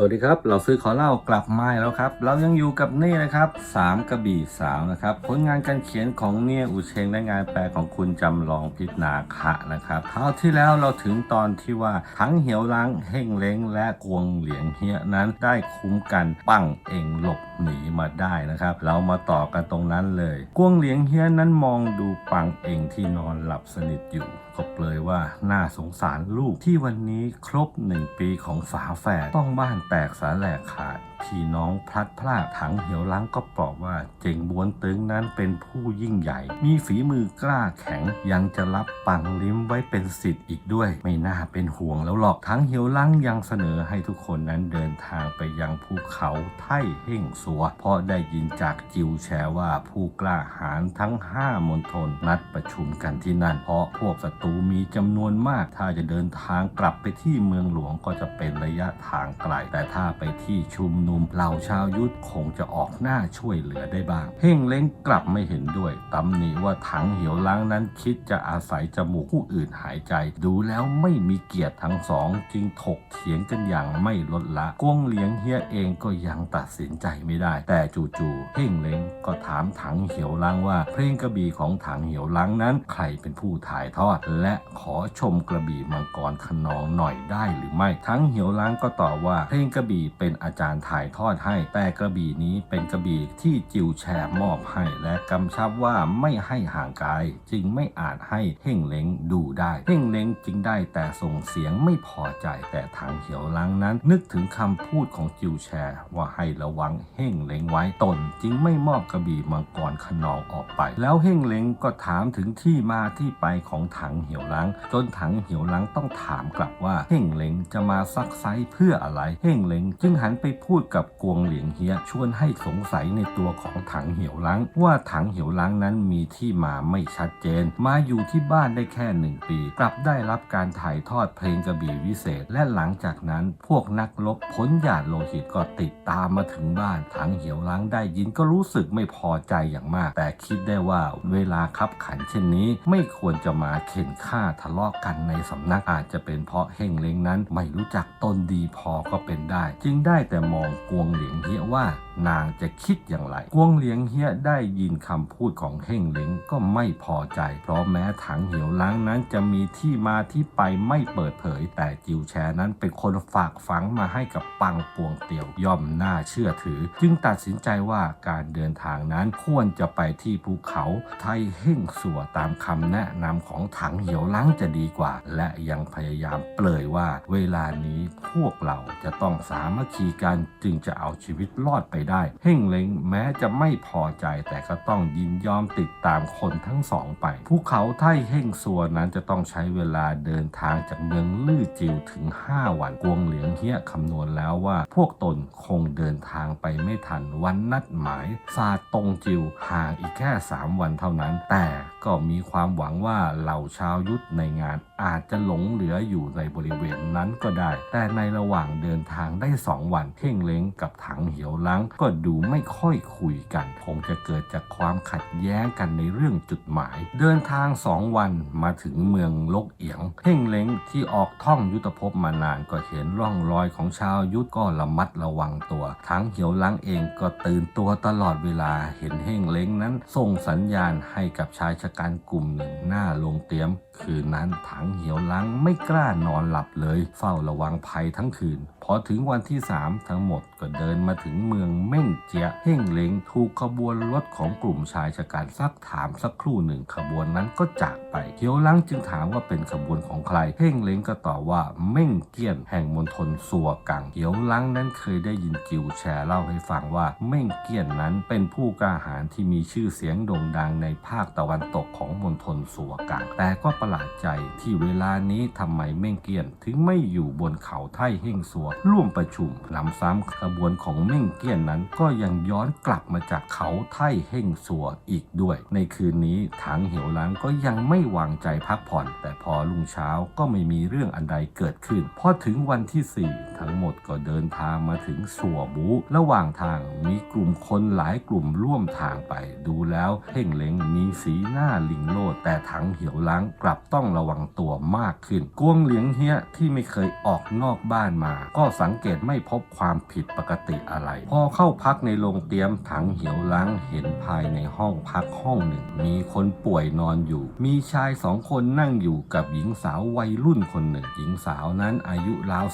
สวัสดีครับ เราซื้อขอเล่ากลับมาแล้วครับ เรายังอยู่กับนี่นะครับสามกระบี่สาวนะครับ ผลงานการเขียนของเนี่ยอุเชงและงานแปลของคุณจำลองพิษนาคะนะครับคราวที่แล้วเราถึงตอนที่ว่าทั้งเหี่ยวล้างเฮ่งเล้งและกวงเหลียงเฮียนั้นได้คุ้มกันปั้งเองหลบหนีมาได้นะครับ เรามาต่อกันตรงนั้นเลย กวงเหลียงเฮียนั้นมองดูปังเองที่นอนหลับสนิทอยู่ ก็เลยว่าน่าสงสารลูกที่วันนี้ครบหนึ่งปีของฝาแฝดต้องบ้านแตกสาแหลกขาดพี่น้องพลัดพรากถังเหี่ยวล้างก็บอกว่าเจงบวนตึงนั้นเป็นผู้ยิ่งใหญ่ มีฝีมือกล้าแข็งยังจะรับปังลิ้มไว้เป็นสิทธิ์อีกด้วย ไม่น่าเป็นห่วงแล้วหรอกทั้งเหี่ยวล้างยังเสนอให้ทุกคนนั้นเดินทางไปยังภูเขาไท่เฮ่งสัว เพราะได้ยินจากจิวแชร์ว่าผู้กล้าหาญทั้งห้ามณฑลนัดประชุมกันที่นั่นเพราะพวกศัตรูมีจำนวนมาก ถ้าจะเดินทางกลับไปที่เมืองหลวงก็จะเป็นระยะทางไกล แต่ถ้าไปที่ชุมนุมเหล่าชาวยุทธคงจะออกหน้าช่วยเหลือได้บ้าง เพ่งเล้งกลับไม่เห็นด้วยตำหนิว่าถังเหี่ยวล้างนั้นคิดจะอาศัยจมูกผู้อื่นหายใจ ดูแล้วไม่มีเกียรติทั้งสองจึงถกเถียงกันอย่างไม่ลดละกวงเหลียงเฮียเองก็ยังตัดสินใจไม่ได้ แต่จู่ๆเพ่งเล้งก็ถามถังเหี่ยวล้างว่า เพลงกระบี่ของถังเหี่ยวล้างนั้น ใครเป็นผู้ถ่ายทอดและขอชมกระบี่มังกรขนองหน่อยได้หรือไม่ ทั้งเหี่ยวล้างก็ตอบว่าเพลงกระบี่เป็นอาจารย์ถ่ายทอดให้ แต่กระบี่นี้เป็นกระบี่ที่จิวแชร์มอบให้ และกำชับว่าไม่ให้ห่างกายจึงไม่อาจให้เฮ่งเล้งดูได้เฮ่งเล้งจึงได้แต่ส่งเสียงไม่พอใจแต่ทางเหี่ยวล้างนั้น นึกถึงคำพูดของจิวแชร์ว่าให้ระวังเฮ่งเล้งไว้ตนจึงไม่มอบกระบี่มังกรขนองออกไป แล้วเฮ่งเล้งก็ถามถึงที่มาที่ไปของถังเหี่ยวล้าง จนถังเหี่ยวล้างต้องถามกลับว่าเฮ่งเลงจะมาซักไซเพื่ออะไรเฮ่งเลงจึงหันไปพูดกับกวงเหลียงเฮียชวนให้สงสัยในตัวของถังเหี่ยวล้าง ว่าถังเหี่ยวล้างนั้นมีที่มาไม่ชัดเจน มาอยู่ที่บ้านได้แค่หนึ่งปี กลับได้รับการถ่ายทอดเพลงกระบี่วิเศษ และหลังจากนั้นพวกนักรบพ้นหยาดโลหิตก็ติดตามมาถึงบ้านถังเหี่ยวล้างได้ยินก็รู้สึกไม่พอใจอย่างมาก แต่คิดได้ว่าเวลาคับขันเช่นนี้ไม่ควรจะมาเข็นฆ่าทะเลาะกันในสำนักอาจจะเป็นเพราะเฮงเล้งนั้นไม่รู้จักตนดีพอก็เป็นได้ จึงได้แต่มองกวงเหลียงเฮียว่า นางจะคิดอย่างไร กวงเลียงเฮียได้ยินคำพูดของเฮ่งเล้งก็ไม่พอใจ เพราะแม้ถังเหี่ยวล้างนั้นจะมีที่มาที่ไปไม่เปิดเผย แต่จิวแชร์นั้นเป็นคนฝากฝังมาให้กับปังปวงเตียวย่อมน่าเชื่อถือ จึงตัดสินใจว่าการเดินทางนั้นควรจะไปที่ภูเขาไทเฮ่งสัวตามคำแนะนำของถังเหี่ยวล้างจะดีกว่า และยังพยายามเปลยว่า เวลานี้พวกเราจะต้องสามัคคีกันจึงจะเอาชีวิตรอดไปได้เฮ่งเล้งแม้จะไม่พอใจแต่ก็ต้องยินยอมติดตามคนทั้งสองไปภูเขาไทเฮ่งสัวนั้นจะต้องใช้เวลาเดินทางจากเมืองลื่อจิวถึง 5 วันกวงเหลียงเฮียคำนวณแล้วว่า พวกตนคงเดินทางไปไม่ทันวันนัดหมายซาตงจิวห่างอีกแค่ 3 วันเท่านั้น แต่ก็มีความหวังว่าเหล่าชาวยุทธในงานอาจจะหลงเหลืออยู่ในบริเวณนั้นก็ได้ แต่ในระหว่างเดินทางได้ 2 วันเพ่งเล้งกับถังเหียวล้างก็ดูไม่ค่อยคุยกัน คงจะเกิดจากความขัดแย้งกันในเรื่องจุดหมาย เดินทาง2วันมาถึงเมืองลกเอียงเพ่งเล้งที่ออกท่องยุทธภพมานานก็เห็นร่องรอยของชาวยุทธก็ระมัดระวังตัวถังเหียวล้างเองก็ตื่นตัวตลอดเวลาเห็นเฮ่งเล้งนั้นส่งสัญญาณให้กับชายชะกันกลุ่มหนึ่งหน้าลงเตรียม คืนนั้นถังเหียวล้างไม่กล้านอนหลับเลย เฝ้าระวังภัยทั้งคืน พอถึงวันที่ 3 ทั้งหมดก็เดินมาถึงเมืองเม่งเจียเฮ่งเล้งถูกขบวนรถของกลุ่มชายชะกันซักถามสักครู่หนึ่งขบวนนั้นก็จากไปเหียวล้างจึงถามว่าเป็นขบวนของใครเฮ่งเล้งก็ตอบว่าเม่งเกี้ยนแห่งมณฑลสัวกังเหียวล้างนั้นเคยได้ยินจิวแชร์เล่าให้ฟังว่าเม่งเกี้ยนนั้นเป็นผู้กล้าหาญที่มีชื่อเสียงโด่งดังในภาคตะวันตกของมณฑลสัวกังแต่ก็ประหลาดใจที่เวลานี้ทำไมเม่งเกี้ยน ถึงไม่อยู่บนเขาไท่เฮ่งสัว ร่วมประชุมนำซ้ำขบวนของเม่งเกี้ยนนั้น ก็ยังย้อนกลับมาจากเขาไท่เฮ่งสัวอีกด้วย ในคืนนี้ทางเหี่ยวล้างก็ยังไม่วางใจพักผ่อน แต่พอรุ่งเช้าก็ไม่มีเรื่องอันใดเกิดขึ้นพอถึงวันที่ 4 ทั้งหมดก็เดินทางมาถึงสัวบูระหว่างทางมีกลุ่มคนหลายกลุ่มร่วมทางไป ดูแล้วเพ่งเล้งมีสีหน้าลิงโลดแต่ถังเหี่ยวล้างกลับต้องระวังตัวมากขึ้น กวงเหลียงเฮียที่ไม่เคยออกนอกบ้านมา ก็สังเกตไม่พบความผิดปกติอะไร พอเข้าพักในโรงเตรียมถังเหี่ยวล้างเห็นภายในห้องพักห้องหนึ่ง มีคนป่วยนอนอยู่ มีชายสองคนนั่งอยู่กับหญิงสาววัยรุ่นคนหนึ่ง หญิงสาวนั้นอายุราว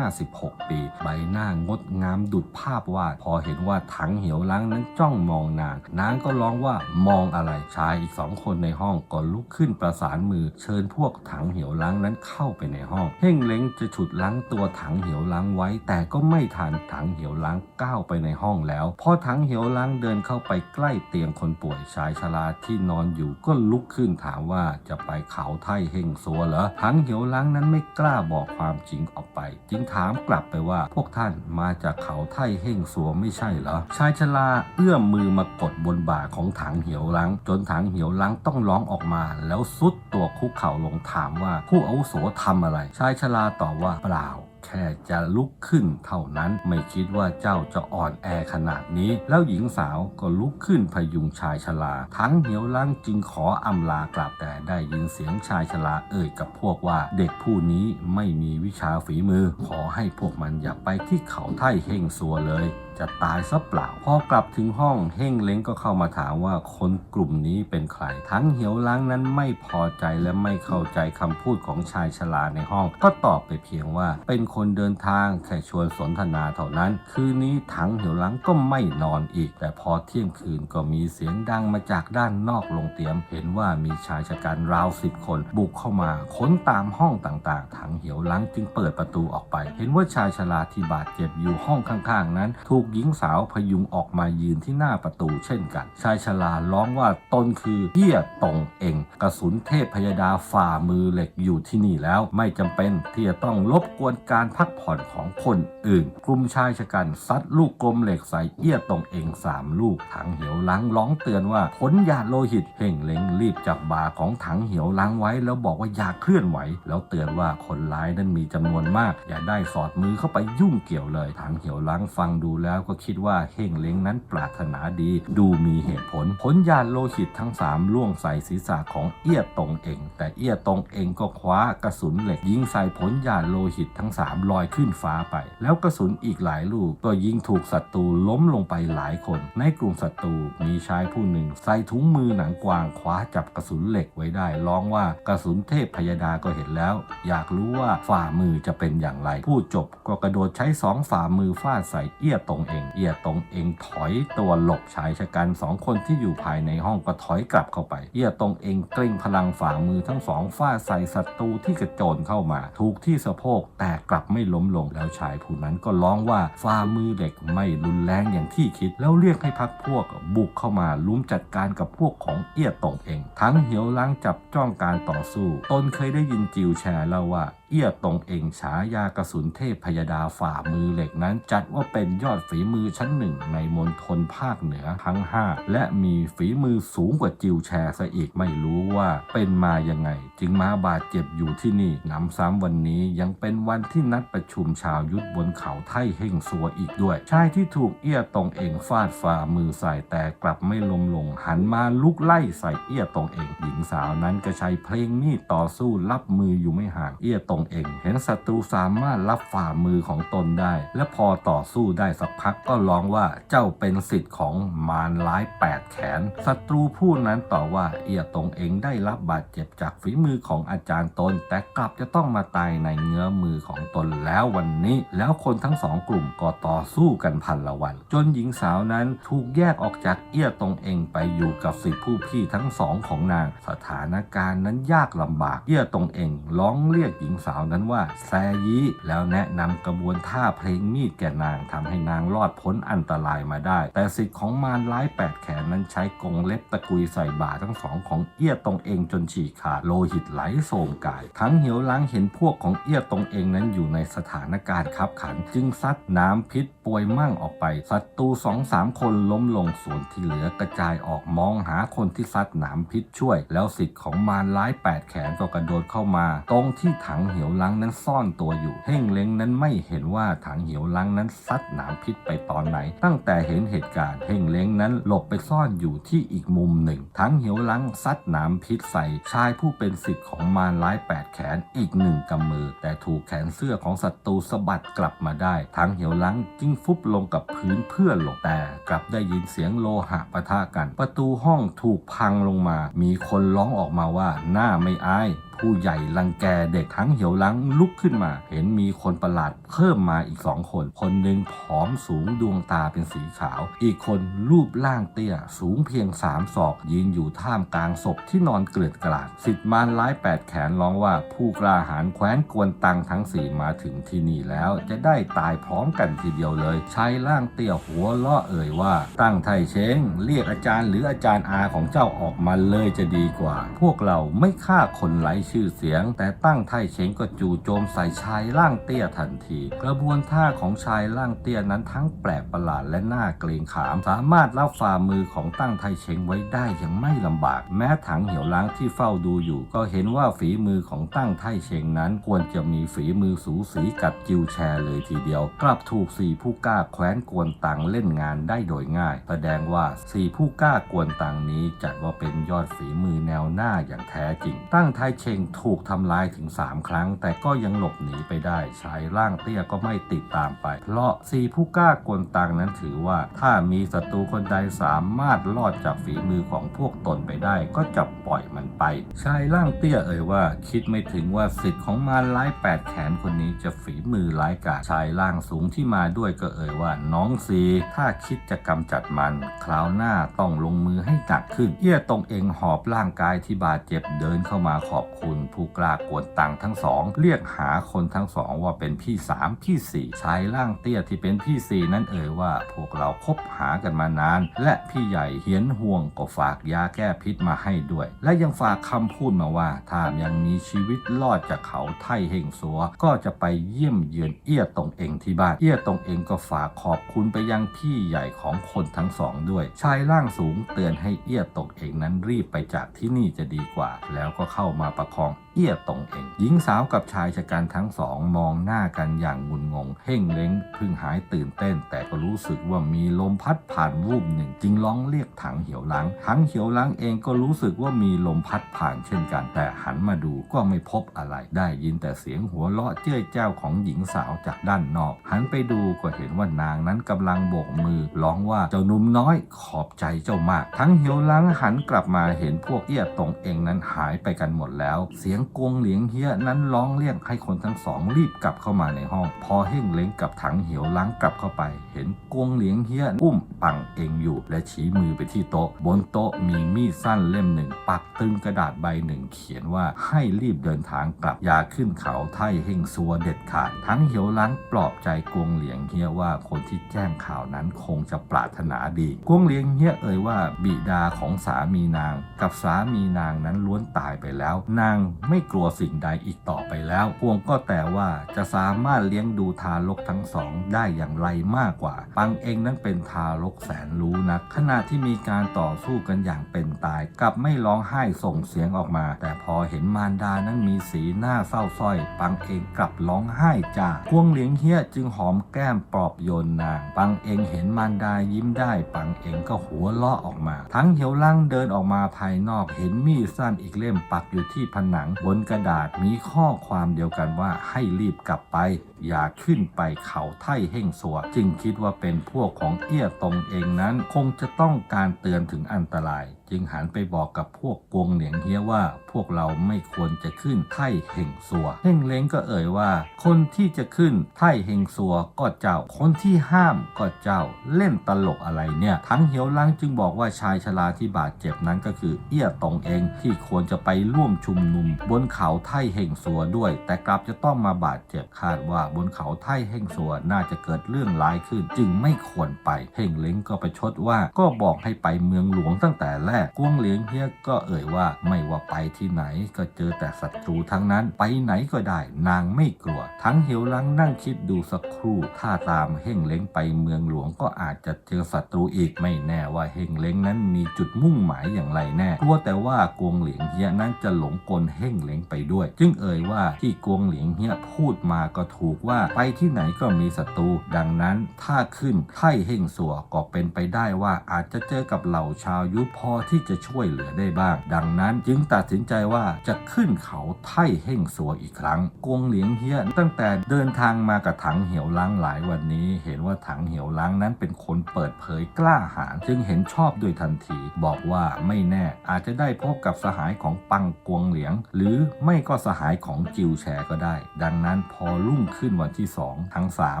15-16 ปี ใบหน้างดงามดุดภาพวาด พอเห็นว่าถังเหี่ยวล้างนั้นจ้องมองนาง นางก็ร้องว่ามองอะไร ชายอีกสองคนในห้องก็ลุกขึ้นประสานมือเชิญพวกถังเหี่ยวล้างนั้นเข้าไปในห้อง เฮ่งเล้งจะฉุดล้างตัวถังเหี่ยวล้างไว้ แต่ก็ไม่ทันถังเหี่ยวล้างก้าวไปในห้องแล้ว พอถังเหี่ยวล้างเดินเข้าไปใกล้เตียงคนป่วยชายชราที่นอนอยู่ก็ลุกขึ้นถามว่าจะไปเขาไทเฮ่งซัวเหรอถังเหี่ยวล้างนั้นไม่กล้าบอกความจริงออกไป จึงถามกลับไปว่าพวกท่านมาจากเขาไทเฮ่งซัวไม่ใช่เหรอชายชราเอื้อมมือมากดบนบ่าของถังเหี่ยวล้าง จนถังเหี่ยวล้างต้องร้องออกมา แล้วซุดตัวคุกเข่าลงถามว่าผู้อาวุโสทำอะไร ชายชราตอบว่าเปล่าแค่จะลุกขึ้นเท่านั้นไม่คิดว่าเจ้าจะอ่อนแอขนาดนี้ แล้วหญิงสาวก็ลุกขึ้นพยุงชายชราทั้งเหี่ยวลังจึงขออำลากลับแต่ได้ยินเสียงชายชราเอ่ยกับพวกว่าเด็กผู้นี้ไม่มีวิชาฝีมือ ขอให้พวกมันอย่าไปที่เขาไท่เฮงซัวเลย จะตายซะเปล่า พอกลับถึงห้องเฮ่งเล้งก็เข้ามาถามว่าคนกลุ่มนี้เป็นใคร ทั้งเหี่ยวล้างนั้นไม่พอใจและไม่เข้าใจคำพูดของชายชราในห้อง ก็ตอบไปเพียงว่าเป็นคนเดินทางแค่ชวนสนทนาเท่านั้น คืนนี้ถังเหี่ยวล้างก็ไม่นอนอีก แต่พอเที่ยงคืนก็มีเสียงดังมาจากด้านนอกโรงเตียม เห็นว่ามีชายชะกันราวสิบคน บุกเข้ามาค้นตามห้องต่างๆถังเหี่ยวล้างจึงเปิดประตูออกไป เห็นว่าชายชราที่บาดเจ็บอยู่ห้องข้างๆ นั้น ถูกหญิงสาวพยุงออกมายืนที่หน้าประตูเช่นกัน ชายชราร้องว่าตนคือเอี้ยตงเองกระสุนเทพพยดาฝ่ามือเหล็กอยู่ที่นี่แล้วไม่จำเป็นที่จะต้องรบกวนการพักผ่อนของคนอื่น กลุ่มชายชะกันซัดลูกกลมเหล็กใส่เอี้ยตงเองสามลูกถังเหียวล้างร้องเตือนว่าผลยาโลหิตเห่งเล็งรีบจับบาของถังเหียวล้างไว้ แล้วบอกว่าอย่าเคลื่อนไหว แล้วเตือนว่าคนร้ายนั้นมีจำนวนมาก อย่าได้สอดมือเข้าไปยุ่งเกี่ยวเลยถังเหียวล้างฟังดูแล้วก็คิดว่าเฮงเล้งนั้นปรารถนาดี ดูมีเหตุผล ผลยาโลหิตทั้งสามล่วงใส่ศีรษะของเอี้ยตงเอง แต่เอี้ยตงเองก็คว้ากระสุนเหล็ก ยิงใส่ผลยาโลหิตทั้งสามลอยขึ้นฟ้าไป แล้วกระสุนอีกหลายลูกก็ยิงถูกศัตรูล้มลงไปหลายคน ในกลุ่มศัตรูมีชายผู้หนึ่ง ใส่ถุงมือหนังกวางคว้าจับกระสุนเหล็กไว้ได้ร้องว่ากระสุนเทพพยดาก็เห็นแล้ว อยากรู้ว่าฝ่ามือจะเป็นอย่างไร ผู้จบก็กระโดดใช้สองฝ่ามือฟาดใส่เอี้ยตงเอง เอียตงเองถอยตัวหลบชายชะกันสองคนที่อยู่ภายในห้องก็ถอยกลับเข้าไป เอียตงเองเกรงพลังฝ่ามือทั้งสองฟาดใส่ศัตรูที่กระโจนเข้ามา ถูกที่สะโพกแต่กลับไม่ล้มลงแล้วชายผู้นั้นก็ร้องว่าฝ่ามือเหล็กไม่รุนแรงอย่างที่คิด แล้วเรียกให้พักพวกบุกเข้ามาลุ้มจัดการกับพวกของเอียตงเอง ทั้งเหี่ยวล้างจับจ้องการต่อสู้ ตนเคยได้ยินจิวแชร์เล่าว่า เอี้ยตงเองฉายากระสุนเทพพยดาฝ่ามือเหล็กนั้น จัดว่าเป็นยอดฝีมือชั้นหนึ่งในมณฑลภาคเหนือทั้ง 5 และมีฝีมือสูงกว่าจิวแชร์ซะอีกไม่รู้ว่าเป็นมายังไง จึงมาบาดเจ็บอยู่ที่นี่นำซ้ำวันนี้ยังเป็นวันที่นัดประชุมชาวยุทธบนเขาไท่เฮงซัวอีกด้วย ชายที่ถูกเอี้ยตงเองฟาดฝ่ามือใส่แต่กลับไม่ลมลง หันมาลุกไล่ใส่เอี้ยตงเองหญิงสาวนั้นก็ใช้เพลงมีดต่อสู้รับมืออยู่ไม่ห่างเอี้ยตงเอง เห็นศัตรูสามารถรับฝ่ามือของตนได้ และพอต่อสู้ได้สักพักก็ร้องว่าเจ้าเป็นสิทธิ์ของมารร้ายแปดแขนศัตรูผู้นั้นต่อว่าเอียตงเองได้รับบาดเจ็บจากฝีมือของอาจารย์ตน แต่กลับจะต้องมาตายในเงื้อมือของตนแล้ววันนี้ แล้วคนทั้งสองกลุ่มก็ต่อสู้กันพันละวัน จนหญิงสาวนั้นถูกแยกออกจากเอี้ยตงเองไปอยู่กับสิทธิผู้พี่ทั้งสองของนาง สถานการณ์นั้นยากลำบากเอี้ยตงเองร้องเรียกหญิงสาวนั้นว่าแซยีแล้วแนะนำกระบวนท่าเพลงมีดแก่นางทำให้นางรอดพ้นอันตรายมาได้ แต่สิทธิ์ของมารร้ายแปดแขนนั้นใช้กรงเล็บตะกุยใส่บ่าทั้งสองของเอี้ยตรงเองจนฉีกขาดโลหิตไหลโสมกาย ทั้งเหี่ยวล้างเห็นพวกของเอี้ยตรงเองนั้นอยู่ในสถานการณ์ขับขัน จึงซัดน้ำพิษป่วยมั่งออกไปศัตรูสองสามคนล้มลงส่วนที่เหลือกระจายออกมองหาคนที่ซัดนามพิษช่วย แล้วสิทธิ์ของมารร้ายแปดแขนก็กระโดดเข้ามา ตรงที่ถังเหี่ยวหียวลังนั้นซ่อนตัวอยู่เฮ่งเล้งนั้นไม่เห็นว่าถังเหียวลังนั้นซัดหนามพิษไปตอนไหน ตั้งแต่เห็นเหตุการณ์เฮ่งเล้งนั้นหลบไปซ่อนอยู่ที่อีกมุมหนึ่ง ถังเหียวลังซัดหนามพิษใส่ชายผู้เป็นสิทธิ์ของมารร้ายแปดแขนอีกหนึ่งกำมือ แต่ถูกแขนเสื้อของศัตรูสะบัดกลับมาได้ ถังเหียวลังจึงฟุบลงกับพื้นเพื่อหลบแต่กลับได้ยินเสียงโลหะปะทะกัน ประตูห้องถูกพังลงมา มีคนร้องออกมาว่าหน้าไม่อาย ผู้ใหญ่รังแกเด็กทั้งเหี่ยวลังลุกขึ้นมา เห็นมีคนประหลาดเพิ่มมาอีกสองคน คนหนึ่งผอมสูงดวงตาเป็นสีขาว อีกคนรูปร่างเตี้ย สูงเพียงสามศอก ยืนอยู่ท่ามกลางศพที่นอนเกลื่อนกลาด สิทธิ์มารร้ายแปดแขนร้องว่าผู้กล้าหาญแคว้นกวนตังทั้งสี่มาถึงที่นี่แล้วจะได้ตายพร้อมกันทีเดียวเลย ชายร่างเตี้ยหัวเลาะเอ่ยว่า ตั้งไทเชงเรียกอาจารย์หรืออาจารย์อาของเจ้าออกมาเลยจะดีกว่า พวกเราไม่ฆ่าคนไร้ชื่อเสียง แต่ตั้งไทเชงก็จู่โจมใส่ชายร่างเตี้ยทันที กระบวนท่าของชายร่างเตี้ยนั้นทั้งแปลกประหลาดและน่าเกรงขาม สามารถรับฝ่ามือของตั้งไทเชงไว้ได้อย่างไม่ลำบาก แม้ถังเหี่ยวล้างที่เฝ้าดูอยู่ ก็เห็นว่าฝีมือของตั้งไทเชงนั้นควรจะมีฝีมือสูสีกับจิวแชร์เลยทีเดียว กลับถูกสี่ผู้กล้าแคว้นกวนตังเล่นงานได้โดยง่าย แสดงว่าสี่ผู้กล้ากวนตังนี้จัดว่าเป็นยอดฝีมือแนวหน้าอย่างแท้จริง ตั้งไทเชงถูกทำลายถึง 3 ครั้ง แต่ก็ยังหลบหนีไปได้ชายร่างเตี้ยก็ไม่ติดตามไป เพราะสี่ผู้กล้ากวนตังนั้นถือว่า ถ้ามีศัตรูคนใดสามารถรอดจากฝีมือของพวกตนไปได้ ก็จะปล่อยมันไป ชายร่างเตี้ยเอ่ยว่า คิดไม่ถึงว่าสิทธิ์ของมารร้ายแปดแขนคนนี้จะฝีมือร้ายกาจชายร่างสูงที่มาด้วยก็เอ่ยว่าน้องซีถ้าคิดจะกำจัดมัน คราวหน้าต้องลงมือให้หนักขึ้นเอี้ยตรงเองหอบร่างกายที่บาดเจ็บเดินเข้ามาขอบคุณผู้กล้ากวนตังทั้งสอง เรียกหาคนทั้งสองว่าเป็นพี่สามพี่สี่ชายร่างเตี้ยที่เป็นพี่สี่นั้นเอ่ยว่า พวกเราคบหากันมานาน และพี่ใหญ่เหียนห่วงก็ฝากยาแก้พิษมาให้ด้วย และยังฝากคำพูดมาว่า ถ้ายังมีชีวิตรอดจากเขาไท่เฮงสัว ก็จะไปเยี่ยมเยือนเอี้ยตรงเองที่บ้านเอี้ยตรงเองก็ฝากขอบคุณไปยังพี่ใหญ่ของคนทั้งสองด้วย ชายร่างสูงเตือนให้เอี้ยตรงเองนั้นรีบไปจากที่นี่จะดีกว่า แล้วก็เข้ามาประคองเอี้ยตรงเองหญิงสาวกับชายชะกันทั้งสองมองหน้ากันอย่างงุนงงเพ่งเล้งพึ่งหายตื่นเต้น แต่ก็รู้สึกว่ามีลมพัดผ่านวูบหนึ่ง จึงร้องเรียกถังเหี่ยวหลังถังเหี่ยวหลังเองก็รู้สึกว่ามีลมพัดผ่านเช่นกัน แต่หันมาดูก็ไม่พบอะไร ได้ยินแต่เสียงหัวเราะเจ้ยเจ้าของหญิงสาวจากด้านนอก หันไปดูก็เห็นว่านางนั้นกำลังโบกมือร้องว่าเจ้าหนุ่มน้อยขอบใจเจ้ามาก ทั้งเหี่ยวหลังหันกลับมาเห็นพวกเอี้ยตรงเองนั้นหายไปกันหมดแล้ว เสียงกวงเหลียงเฮียนั้นร้องเรียกให้คนทั้งสองรีบกลับเข้ามาในห้อง พอเฮ่งเล้งกับถังเหียวหลังกลับเข้าไป เห็นกวงเหลียงเฮียอุ้มปังเองอยู่ และชี้มือไปที่โต๊ะ บนโต๊ะมีมีดสั้นเล่มหนึ่ง ปักตึงกระดาษใบหนึ่ง เขียนว่าให้รีบเดินทางกลับอย่าขึ้นเขาไท่เฮงซัวเด็ดขาด ทั้งเหียวหลังปลอบใจกวงเหลียงเฮียว่าคนที่แจ้งข่าวนั้นคงจะปรารถนาดีกวงเหลียงเฮียเอ่ยว่าบิดาของสามีนาง กับสามีนางนั้นล้วนตายไปแล้ว นางไม่กลัวสิ่งใดอีกต่อไปแล้ว พวงก็แต่ว่าจะสามารถเลี้ยงดูทารกทั้งสองได้อย่างไรมากกว่า ปังเองนั้นเป็นทารกแสนรู้นัก ขณะที่มีการต่อสู้กันอย่างเป็นตาย กลับไม่ร้องไห้ส่งเสียงออกมา แต่พอเห็นมารดานั้นมีสีหน้าเศร้าส้อย ปังเองกลับร้องไห้จ้าพวงเหลียงเฮียจึงหอมแก้มปลอบโยนนาง ปังเองเห็นมารดายิ้มได้ปังเองก็หัวเราะออกมา ทั้งเหี่ยวลั่งเดินออกมาภายนอกเห็นมีดสั้นอีกเล่มปักอยู่ที่ผนังบนกระดาษมีข้อความเดียวกันว่าให้รีบกลับไป อย่าขึ้นไปเขาไท่เฮ่งสัว จึงคิดว่าเป็นพวกของเอี้ยตรงเองนั้น คงจะต้องการเตือนถึงอันตราย จึงหันไปบอกกับพวกกวงเหลียงเฮียว่าพวกเราไม่ควรจะขึ้นไท่เฮงสัวเฮ่งเล้งก็เอ่ยว่า คนที่จะขึ้นไท่เฮงสัวก็เจ้า คนที่ห้ามก็เจ้าเล่นตลกอะไรเนี่ย ทั้งเหียวลังจึงบอกว่าชายชราที่บาดเจ็บนั้นก็คือ เอี้ยตรงเองที่ควรจะไปร่วมชุมนุม บนเขาไท่เฮงสัวด้วย แต่กลับจะต้องมาบาดเจ็บคาดว่าบนเขาไท่เฮงสัวน่าจะเกิดเรื่องร้ายขึ้น จึงไม่ควรไปเฮงเล้งก็ไปชดว่าก็บอกให้ไปเมืองหลวงตั้งแต่แรกกวงเหลียงเฮียก็เอ่ยว่าไม่ว่าไปที่ไหนก็เจอแต่ศัตรูทั้งนั้น ไปไหนก็ได้ นางไม่กลัว ทั้งเหวลังนั่งคิดดูสักครู่ ถ้าตามเฮ่งเล้งไปเมืองหลวงก็อาจจะเจอศัตรูอีกไม่แน่ว่าเฮ่งเล้งนั้นมีจุดมุ่งหมายอย่างไรแน่กลัวแต่ว่ากวงเหลียงเฮียนั้นจะหลงกลเฮ่งเล้งไปด้วย จึงเอ่ยว่าที่กวงเหลียงเฮียพูดมาก็ถูกว่าไปที่ไหนก็มีศัตรูดังนั้นถ้าขึ้นไท่เฮ่งสัวก็เป็นไปได้ว่าอาจจะเจอกับเหล่าชาวยุทธพอที่จะช่วยเหลือได้บ้าง ดังนั้นจึงตัดสินใจว่าจะขึ้นเขาไท่เฮ่งสัวอีกครั้ง กวงเหลียงเฮียตั้งแต่เดินทางมากับถังเหี่ยวล้างหลายวันนี้ เห็นว่าถังเหี่ยวล้างนั้นเป็นคนเปิดเผยกล้าหาญจึงเห็นชอบด้วยทันที บอกว่าไม่แน่อาจจะได้พบกับสหายของปังกวงเหลียง หรือไม่ก็สหายของจิวแชก็ได้ ดังนั้นพอรุ่งขึ้นวันที่สองทั้งสาม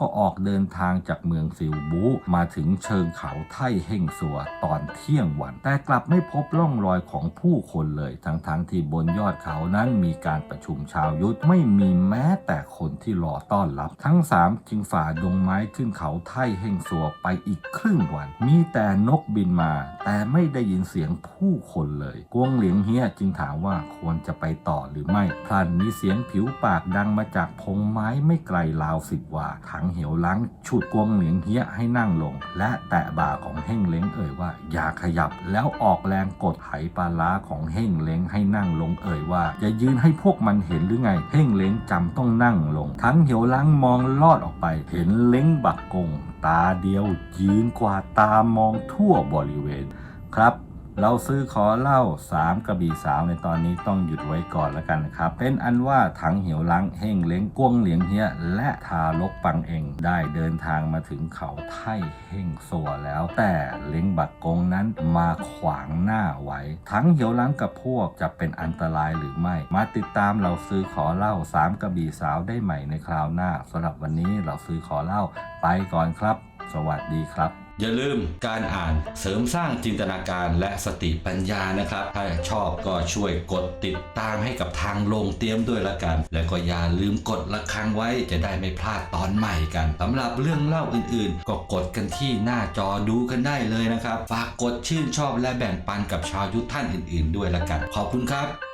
ก็ออกเดินทางจากเมืองซิลบู มาถึงเชิงเขาไท่เฮ่งสัวตอนเที่ยงวันแต่กลับับไม่พบร่องรอยของผู้คนเลย ทั้งๆทที่บนยอดเขานั้นมีการประชุมชาวยุทธไม่มีแม้แต่คนที่รอต้อนรับ ทั้งสามจึงฝ่าดงไม้ขึ้นเขาไท่เฮ่งสัวไปอีกครึ่งวัน มีแต่นกบินมา แต่ไม่ได้ยินเสียงผู้คนเลยกวงเหลียงเฮียจึงถามว่าควรจะไปต่อหรือไม่พลันมีเสียงผิวปากดังมาจากพงไม้ไม่ไกลราวสิบวาถังเหวล้างฉุดกวงเหลียงเฮียให้นั่งลง และแตะบ่าของเฮ่งเล้งเอ่ยว่าอย่าขยับแล้วอออกแรงกดไหปลาล้าของเฮ่งเล้งให้นั่งลงเอ่ยว่าจะยืนให้พวกมันเห็นหรือไง เฮ่งเล้งจำต้องนั่งลง ทั้งเหียวล้างมองลอดออกไป เห็นเล้งบักกง ตาเดียวยืนกว่าตามองทั่วบริเวณครับ เราซื้อขอเล่า3กระบี่สาวในตอนนี้ต้องหยุดไว้ก่อนแล้วกันนะครับ เป็นอันว่าถังเหี่ยวลังเฮงเล้งกวงเหลียงเฮียและทารกปังเองได้เดินทางมาถึงเขาไท่เฮงสัวแล้ว แต่เล้งบักกงนั้นมาขวางหน้าไว้ ทั้งเหี่ยวลังกับพวกจะเป็นอันตรายหรือไม่ มาติดตามเราซื้อขอเล่า3กระบี่สาวได้ใหม่ในคราวหน้าสำหรับวันนี้เราซื้อขอเล่าไปก่อนครับ สวัสดีครับ อย่าลืมการอ่านเสริมสร้างจินตนาการและสติปัญญานะครับ ถ้าชอบก็ช่วยกดติดตามให้กับทางลงเตรียมด้วยละกัน แล้วก็อย่าลืมกดระฆังไว้จะได้ไม่พลาดตอนใหม่กันสำหรับเรื่องเล่าอื่นๆ ก็กดกันที่หน้าจอดูกันได้เลยนะครับ ฝากกดชื่นชอบและแบ่งปันกับชาวยุทธท่านอื่น ๆ ด้วยละกัน ขอบคุณครับ